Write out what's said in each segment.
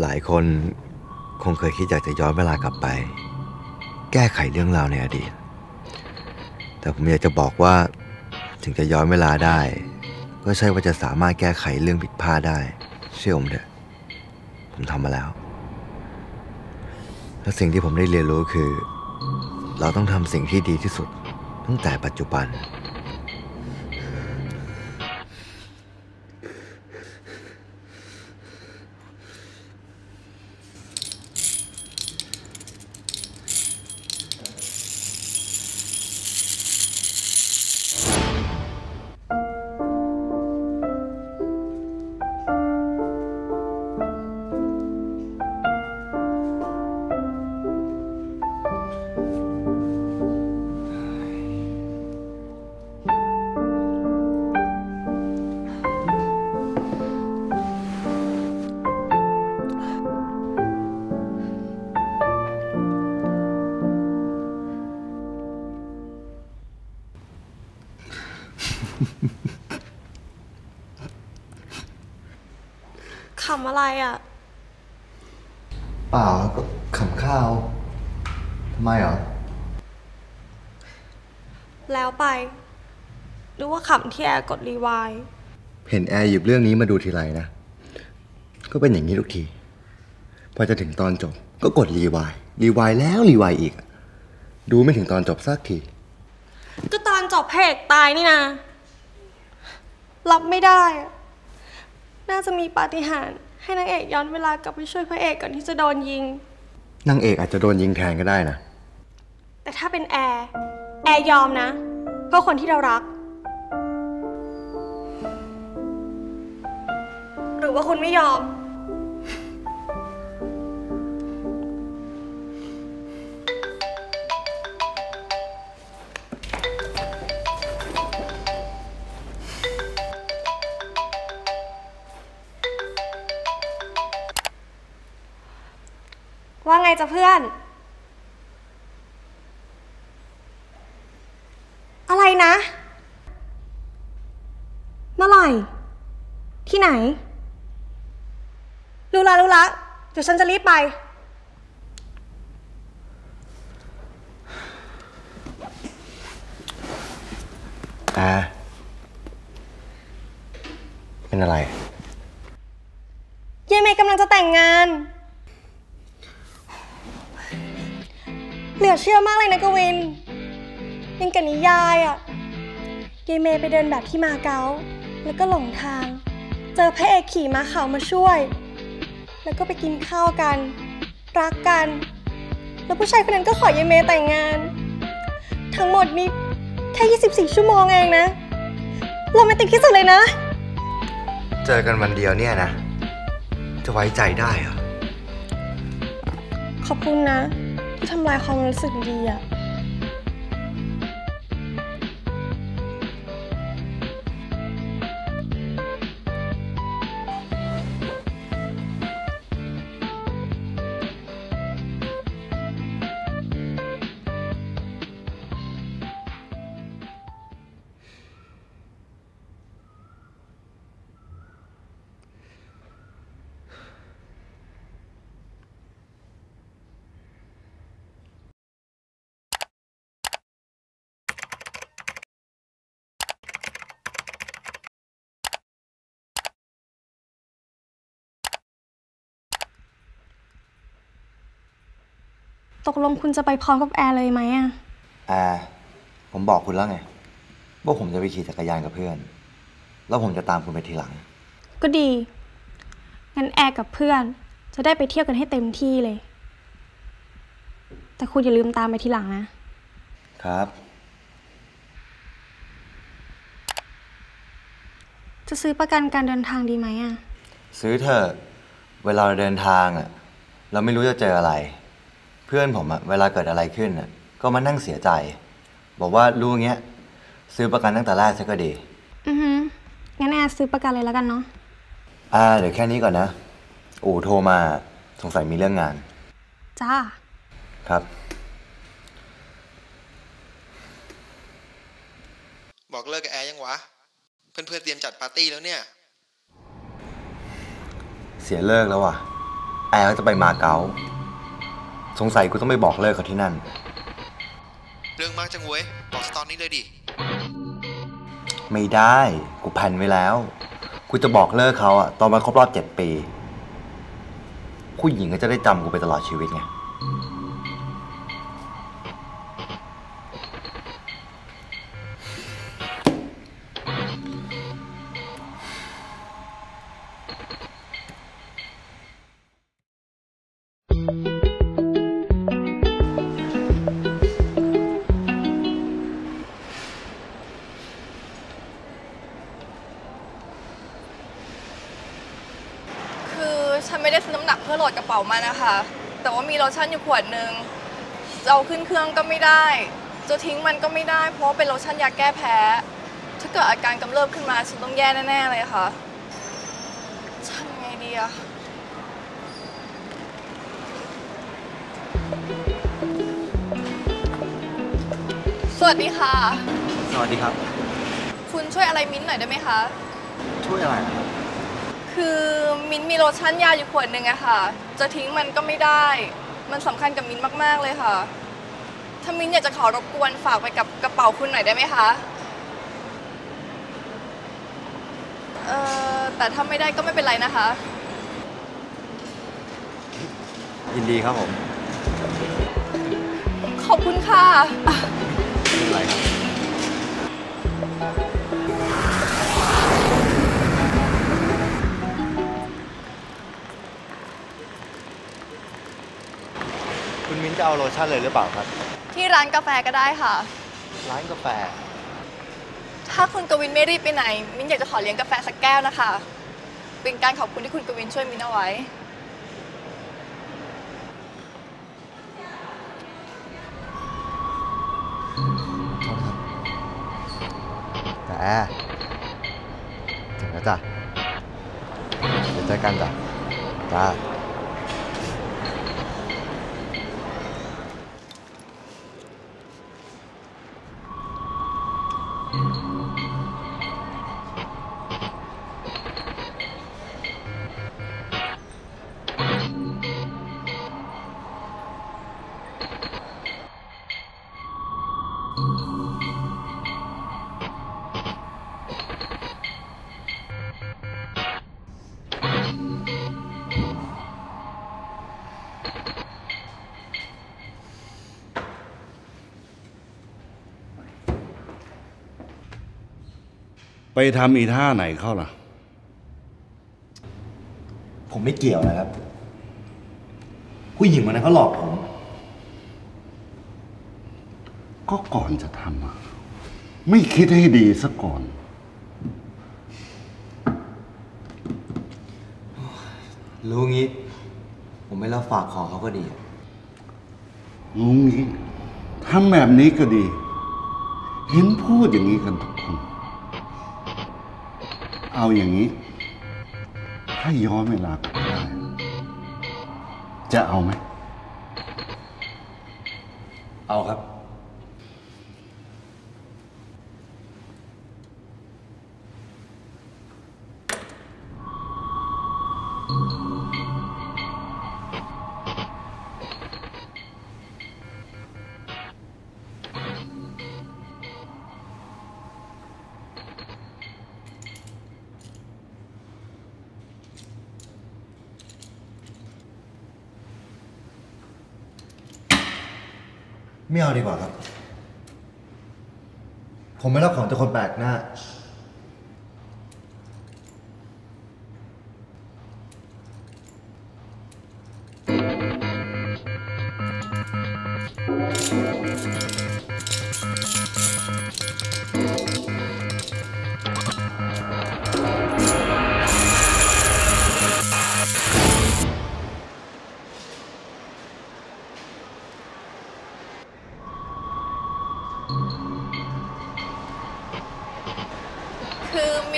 หลายคนคงเคยคิดอยากจะย้อนเวลากลับไป แก้ไขเรื่องราวในอดีต แต่ผมอยากจะบอกว่าถึงจะย้อนเวลาได้ ก็ใช่ว่าจะสามารถแก้ไขเรื่องผิดพลาดได้ เชื่อผมเถอะผมทำมาแล้ว และสิ่งที่ผมได้เรียนรู้คือ เราต้องทำสิ่งที่ดีที่สุดตั้งแต่ปัจจุบัน ขำข้าวทำไมเหรอ แล้วไป หรือว่าขำที่แอร์กดรีวายเห็นแอร์หยิบเรื่องนี้มาดูทีไรนะ ก็เป็นอย่างนี้ทุกที พอจะถึงตอนจบก็กดรีวายรีวายแล้วรีวายอีก ดูไม่ถึงตอนจบสักที ก็ตอนจบพระเอกตายนี่นะ รับไม่ได้อะน่าจะมีปาฏิหาริย์ให้นางเอกย้อนเวลากลับไปช่วยพระเอกก่อนที่จะโดนยิง นางเอกอาจจะโดนยิงแทนก็ได้นะ แต่ถ้าเป็นแอร์แอร์ยอมนะ เพื่อคนที่เรารัก หรือว่าคุณไม่ยอม ว่าไงจ๊ะเพื่อน อะไรนะ เมื่อไหร่ ที่ไหน รู้ละรู้ละ เดี๋ยวฉันจะรีบไปแอร์เป็นอะไรเยายเมย์กำลังจะแต่งงาน เหลือเชื่อมากเลยนะกวิน ยังกับนิยายอะ่ะเยายเมย์ไปเดินแบบที่มาเก๊าแล้วก็หลงทาง เจอพระเอกขี่ม้าขาวมาช่วย แล้วก็ไปกินข้าวกัน รักกัน แล้วผู้ชายคนนั้นก็ขอเยายเมย์แต่งงาน ทั้งหมดนี้แค่ 24 ชั่วโมงเองนะโรแมนติกที่สุดเลยนะ เจอกันวันเดียวเนี่ยนะ จะไว้ใจได้เหรอ ขอบคุณนะ ทำลายความรู้สึกดีอะ ตกลงคุณจะไปพร้อมกับแอร์เลยไหมอะแอร์ผมบอกคุณแล้วไง ว่าผมจะไปขี่จักรยานกับเพื่อน แล้วผมจะตามคุณไปทีหลัง ก็ดี งั้นแอร์กับเพื่อน จะได้ไปเที่ยวกันให้เต็มที่เลย แต่คุณอย่าลืมตามไปทีหลังนะ ครับ จะซื้อประกันการเดินทางดีไหมอะซื้อเถอะ เวลาเราเดินทางอะเราไม่รู้จะเจออะไร เพื่อนผมอะเวลาเกิดอะไรขึ้นอะก็มานั่งเสียใจ บอกว่ารู้อย่างเงี้ย ซื้อประกันตั้งแต่แรกซะก็ดี อือฮึงั้นแอร์ซื้อประกันเลยแล้วกันเนาะอ่าเดี๋ยวแค่นี้ก่อนนะ อู่โทรมาสงสัยมีเรื่องงาน จ้า ครับ บอกเลิกกับแอร์ยังวะ เพื่อนๆเตรียมจัดปาร์ตี้แล้วเนี่ย เสียเลิกแล้วว่ะ แอร์ก็จะไปมาเก๊า สงสัยกูต้องไปบอกเลิกเขาที่นั่น เรื่องมากจังเว้ย บอกตอนนี้เลยดิ ไม่ได้ กูแผนไว้แล้ว กูจะบอกเลิกเขาอะตอนมันครบรอบเจ็ดปี ผู้หญิงก็จะได้จำกูไปตลอดชีวิตไงามานะคะแต่ว่ามีโลชั่นอยู่ขวดหนึ่งจะเอาขึ้นเครื่องก็ไม่ได้ จะทิ้งมันก็ไม่ได้ เพราะว่าเป็นโลชั่นยาแก้แพ้ ถ้าเกิดอาการกำเริบขึ้นมาฉันต้องแย่แน่ๆเลยค่ะทำไงดีอะสวัสดีค่ะ สวัสดีครับ คุณช่วยอะไรมิ้นท์หน่อยได้ไหมคะ ช่วยอะไรนะครับ คือมิ้นท์มีโลชั่นยาอยู่ขวดหนึ่งอะค่ะ จะทิ้งมันก็ไม่ได้ มันสำคัญกับมิ้นท์มาก ๆ เลยค่ะ ถ้ามิ้นท์อยากจะขอรบกวนฝากไปกับกระเป๋าคุณหน่อยได้ไหมคะ เออแต่ถ้าไม่ได้ก็ไม่เป็นไรนะคะ ยินดีครับผมขอบคุณค่ะ ไม่เป็นไรครับ จะเอาโลชั่นเลยหรือเปล่าครับ ที่ร้านกาแฟก็ได้ค่ะ ร้านกาแฟ ถ้าคุณกวินไม่รีบไปไหน มิ้นอยากจะขอเลี้ยงกาแฟสักแก้วนะคะ เป็นการขอบคุณที่คุณกวินช่วยมิ้นเอาไว้โทษครับแต่ถึงแล้วจ้ะเดี๋ยวเจอกันจ้ะจ้า ไปทำอีท่าไหนเข้าล่ะ ผมไม่เกี่ยวนะครับ ผู้หญิงคนนั้นเขาหลอกผม ก็ก่อนจะทำอะไม่คิดให้ดีซะก่อน รู้งี้ ผมไม่รับฝากของเขาก็ดีรู้งี้ทำแบบนี้ก็ดี เห็นพูดอย่างนี้กันทุกคน เอาอย่างนี้ ถ้าย้อนเวลากลับได้ จะเอาไหม เอาครับ ไม่เอาดีกว่าครับ ผมไม่รับของจากคนแปลกหน้า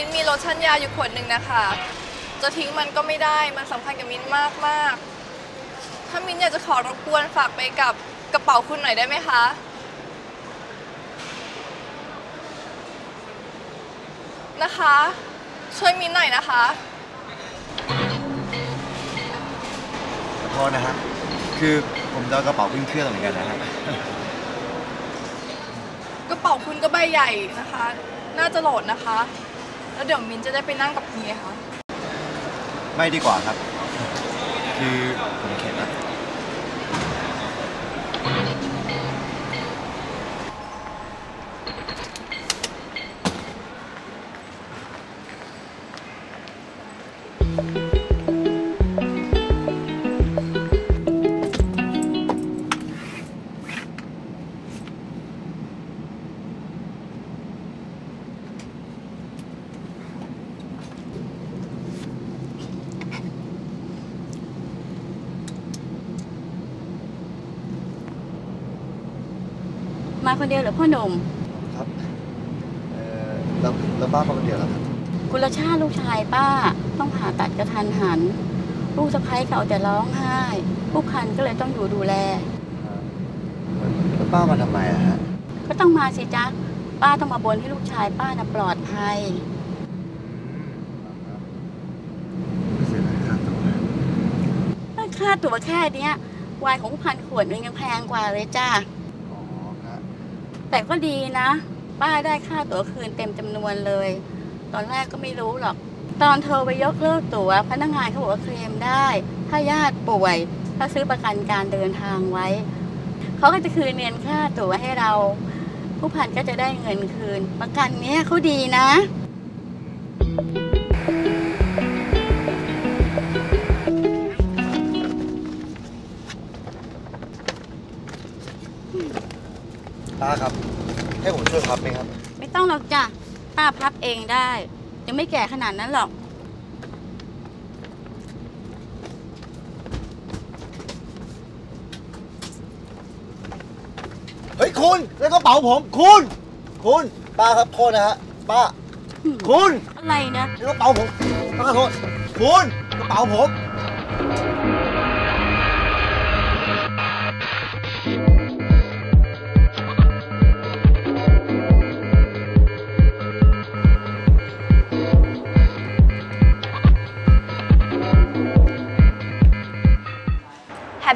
มิ้นมีโลชั่นยาอยู่ขวดหนึ่งนะคะ จะทิ้งมันก็ไม่ได้ มันสำคัญกับมิ้นมากมากๆถ้ามิ้นอยากจะขอรบกวนฝากไปกับกระเป๋าคุณหน่อยได้ไหมคะ นะคะ ช่วยมิ้นหน่อยนะคะษนะฮะคือผมจะเอากระเป๋าขึ้นเครื่องเหมือนกันนะฮะกระเป๋าคุณก็ใบใหญ่นะคะ น่าจะโหลดนะคะ แล้วเดี๋ยวมินจะได้ไปนั่งกับเมียค่ะไม่ดีกว่าครับ คือผมเข็ดแล้ว มาคนเดียวเหรือพ่อหนุ่ม ครับเอ่อแล้วแล้วป้ามาคนเดียวเหรอครับกุลชาติลูกชายป้าต้องผ่าตัดกระทันหัน ลูกสะพ้ายเขาแต่ร้องไห้ผู้คันก็เลยต้องอยู่ดูแล แล้วป้ามาทำไมอะฮะก็ต้องมาสิจ๊ะ ป้าต้องมาบนให้ลูกชายป้าน่ะปลอดภัย เสียดายค่าตัวค่าตั๋วแค่เนี้ยวายของพันขวดนึงยังแพงกว่าเลยจ้าอ๋อฮะ แต่ก็ดีนะ ป้าได้ค่าตั๋วคืนเต็มจำนวนเลย ตอนแรกก็ไม่รู้หรอก ตอนโทรไปยกเลิกตั๋วพนักงานเขาบอกว่าเคลมได้ ถ้าญาติป่วย ถ้าซื้อประกันการเดินทางไว้ เขาก็จะคืนเงินค่าตั๋วให้เรา ผู้พันก็จะได้เงินคืน ประกันเนี้ยเขาดีนะ ป้าครับ ให้ผมช่วยพับไหมครับ ไม่ต้องหรอกจ้ะป้าพับเองได้ ยังไม่แก่ขนาดนั้นหรอก เฮ้ยคุณแล้วกระเป๋าผมคุณ คุณป้าครับโทษนะฮะป้า คุณอะไรนะแล้วกระเป๋าผมป้าขอโทษคุณกระเป๋าผม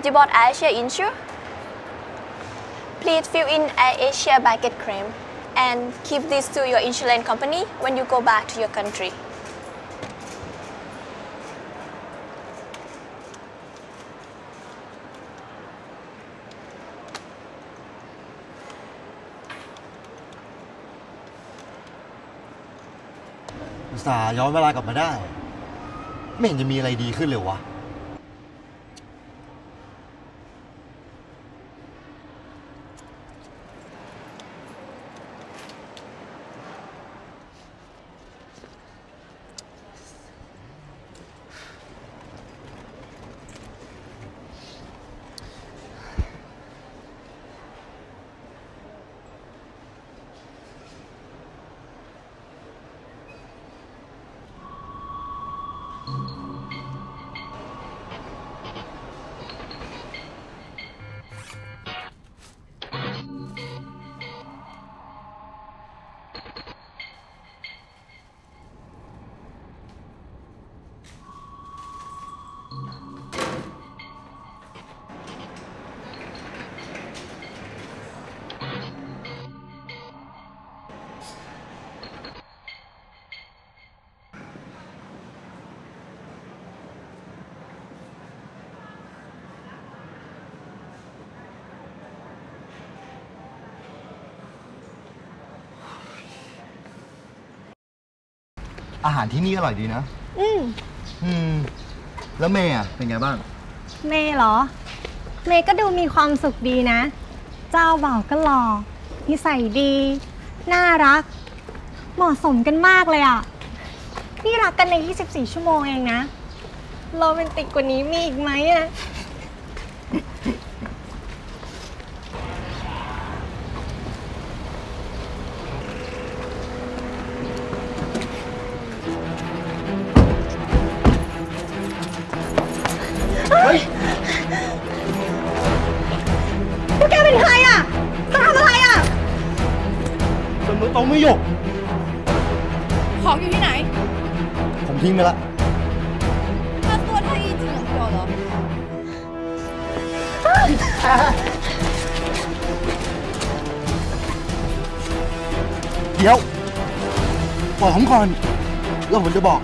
Have you bought AirAsia Insure? Please fill in AirAsia bucket claim and keep this to your insurance company when you go back to your country. อุตส่าห์ย้อนเวลากลับมาได้ ไม่เห็นจะมีอะไรดีขึ้นเลยวะ อาหารที่นี่อร่อยดีนะ อืมอืม แล้วเมย์อะเป็นไงบ้าง เมย์เหรอ เมย์ก็ดูมีความสุขดีนะ เจ้าบ่าวก็หล่อนิสัยดี น่ารัก เหมาะสมกันมากเลยอะนี่รักกันใน 24 ชั่วโมงเองนะ โรแมนติกกว่านี้มีอีกไหมอะ เดี๋ยวบอกผมก่อน แล้วผมจะบอกก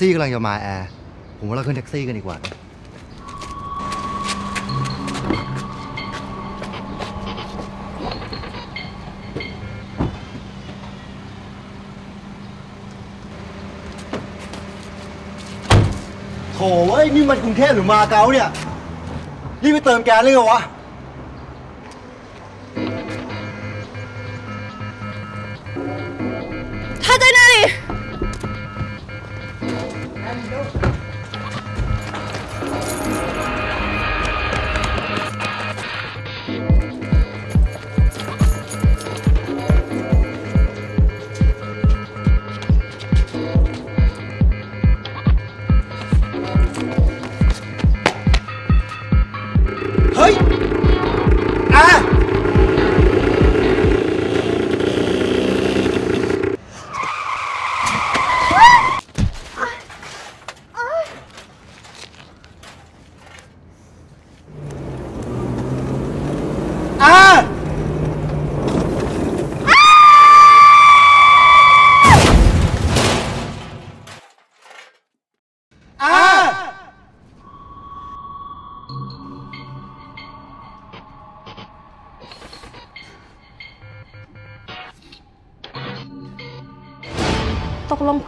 ซี่กำลังจะมาแอร์ ผมว่าเราขึ้นแท็กซี่กันดีกว่า โถเว้ย นี่มันกรุงเทพหรือมาเก๊าเนี่ยรีบไปเติมแก๊สเลยเหรอวะ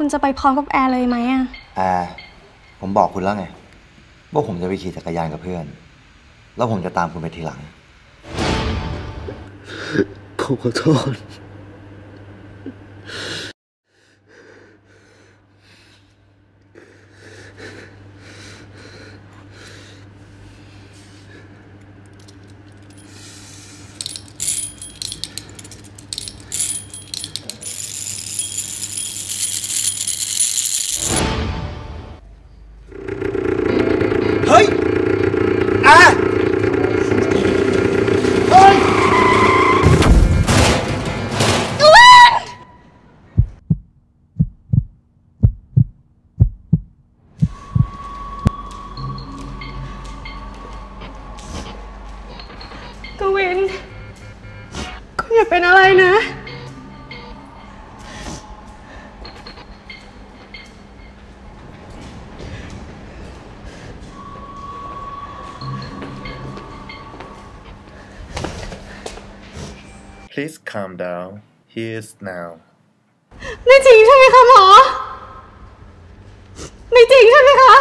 คุณจะไปพร้อมกับแอร์เลยไหมอะแอร์ผมบอกคุณแล้วไง ว่าผมจะไปขี่จักรยานกับเพื่อน แล้วผมจะตามคุณไปทีหลัง ผมขอโทษ Please calm down. He is now. ไม่จริงใช่ไหมคะหมอ ไม่จริงใช่ไหมคะ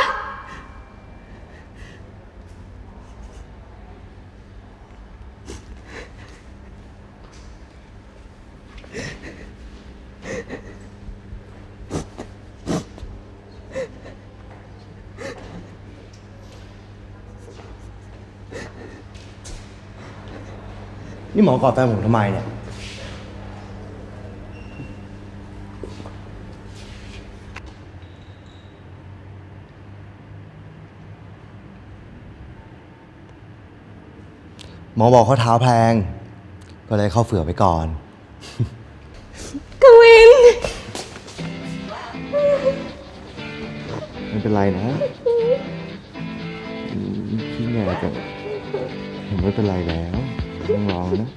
นี่หมอกอดแฟนผมทำไมเนี่ย หมอบอกเขาเท้าแพลง ก็เลยเข้าเฝือกไปก่อน กวิน ไม่เป็นไรนะอืมพี่แง่จะผมไม่เป็นไรแล้วไม่ ต้องร้องนะ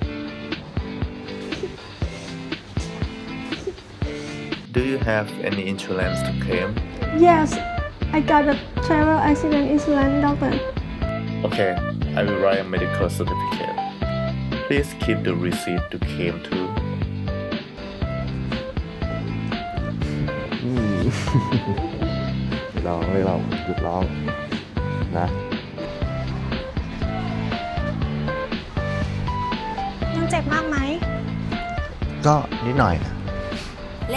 Do you have any insurance to claim? Yes I got a travel accident insurance doctor Okay, I will write a medical certificate. Please keep the receipt to claim too. ไม่ร้องไม่ร้องหยุดร้องนะ เจ็บมากไหม ก็นิดหน่อยนะ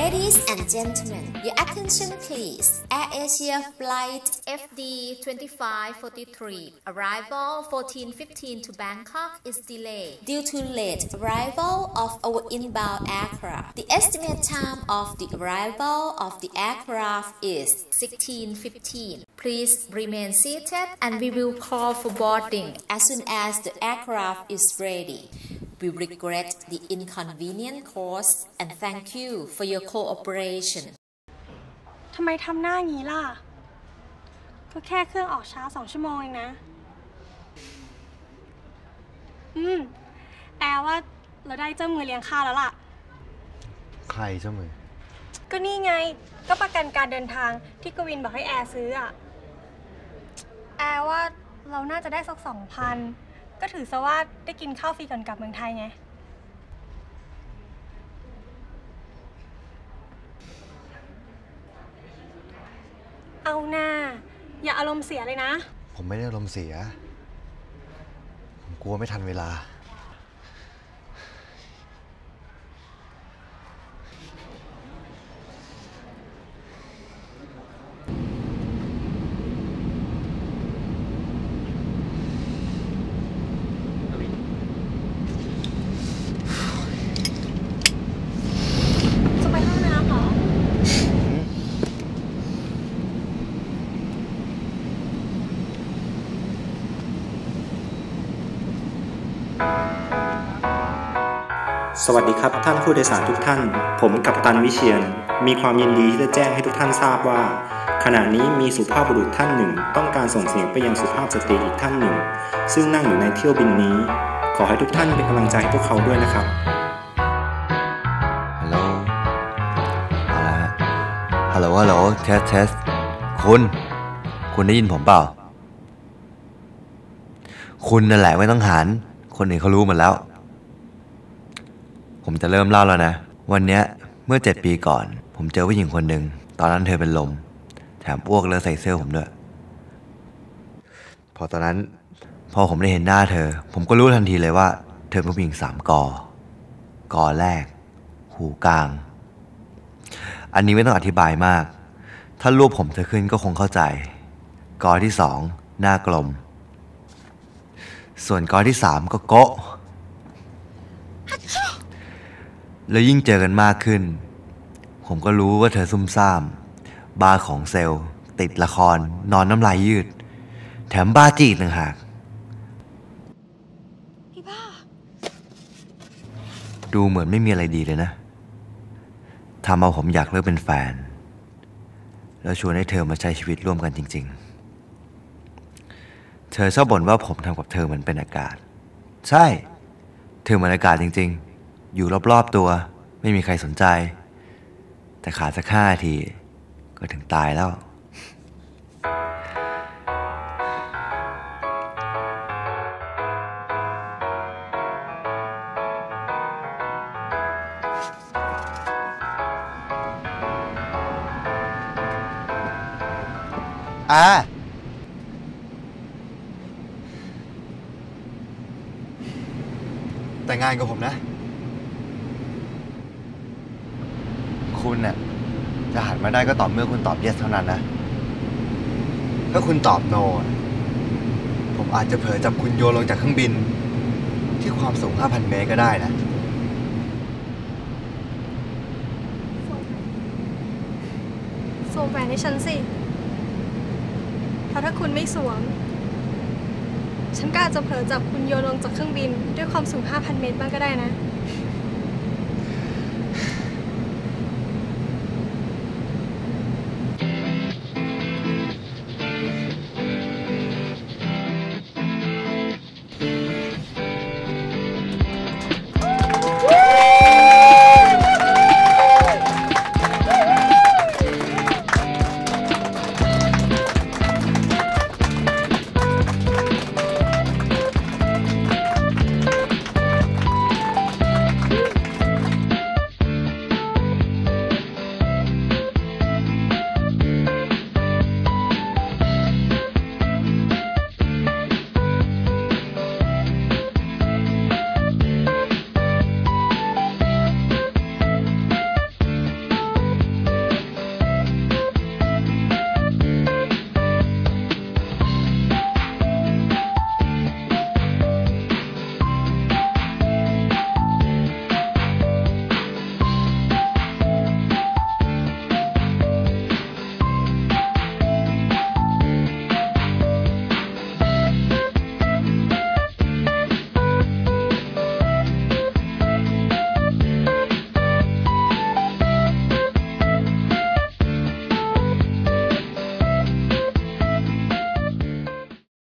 Ladies and and gentlemen, your attention please. Air Asia flight FD 2543 arrival 1415 to Bangkok is delayed. due to late arrival of our inbound aircraft. The estimate time of the arrival of the aircraft is 1615. Please remain seated and we will call for boarding. as soon as the aircraft is ready. We regret the inconvenient cause and thank you for your cooperation. ทำไมทำหน้างี้ล่ะ ก็แค่เครื่องออกช้าสองชั่วโมงเองนะ อืม แอร์ว่าเราได้เจ้ามือเลี้ยงข้าวแล้วล่ะ ใครเจ้ามือ ก็นี่ไง ก็ประกันการเดินทางที่กวินบอกให้แอร์ซื้ออะแอ ร์ว่าเราน่าจะได้สักสองพันก็ถือซะว่าได้กินข้าวฟรีก่อนกลับเมืองไทยไง เอาหน้า อย่าอารมณ์เสียเลยนะ ผมไม่ได้อารมณ์เสีย ผมกลัวไม่ทันเวลา จะไปห้องน้ำเหรอ สวัสดีครับท่านผู้โดยสารทุกท่าน ผมกัปตันวิเชียน มีความยินดีที่จะแจ้งให้ทุกท่านทราบว่า ขณะนี้มีสุภาพบุรุษท่านหนึ่ง ต้องการส่งเสียงไปยังสุภาพสตรีอีกท่านหนึ่ง ซึ่งนั่งอยู่ในเที่ยวบินนี้ ขอให้ทุกท่านเป็นกำลังใจให้พวกเขาด้วยนะครับฮัลโหลเอาละฮะฮัลโหลฮัลโหลเทสเทสคุณ คุณได้ยินผมเปล่า คุณนั่นแหละไม่ต้องหัน คนอื่นเขารู้หมดแล้ว ผมจะเริ่มเล่าแล้วนะ วันเนี้ยเมื่อเจ็ดปีก่อน ผมเจอผู้หญิงคนหนึ่ง ตอนนั้นเธอเป็นลม แถมอ้วกเลอะใส่เสื้อผมด้วย พอตอนนั้น พอผมได้เห็นหน้าเธอ ผมก็รู้ทันทีเลยว่า เธอเป็นผู้หญิงสามกอกอแรก หูกลาง อันนี้ไม่ต้องอธิบายมาก ถ้ารวบผมเธอขึ้นก็คงเข้าใจ กอที่สองหน้ากลม ส่วนกอที่สามก็โกะแล้วยิ่งเจอกันมากขึ้น ผมก็รู้ว่าเธอซุ่มซ่าม บาของเซลล์ติดละคร นอนน้ำลายยืด แถมบ้าจีดต่างหากพี่บ้าดูเหมือนไม่มีอะไรดีเลยนะ ทำเอาผมอยากเลิกเป็นแฟน แล้วชวนให้เธอมาใช้ชีวิตร่วมกันจริง ๆ เธอชอบบ่นว่าผมทำกับเธอเหมือนเป็นอากาศ ใช่ เธอเหมือนอากาศจริง ๆ อยู่รอบๆตัว ไม่มีใครสนใจ แต่ขาดสักห้านาที ก็ถึงตายแล้วอ่า แต่งงานกับผมนะ คุณน่ะจะหันมาได้ก็ต่อเมื่อคุณตอบ yes เท่านั้นนะ ถ้าคุณตอบ no ผมอาจจะเผลอจับคุณโยนลงจากเครื่องบิน ที่ความสูง 5,000 เมตรก็ได้นะ สวมแหวนให้ฉันสิเพราะถ้าคุณไม่สวม ฉันก็อาจจะเผลอจับคุณโยนลงจากเครื่องบินด้วยความสูง 5,000 เมตรบ้างก็ได้นะ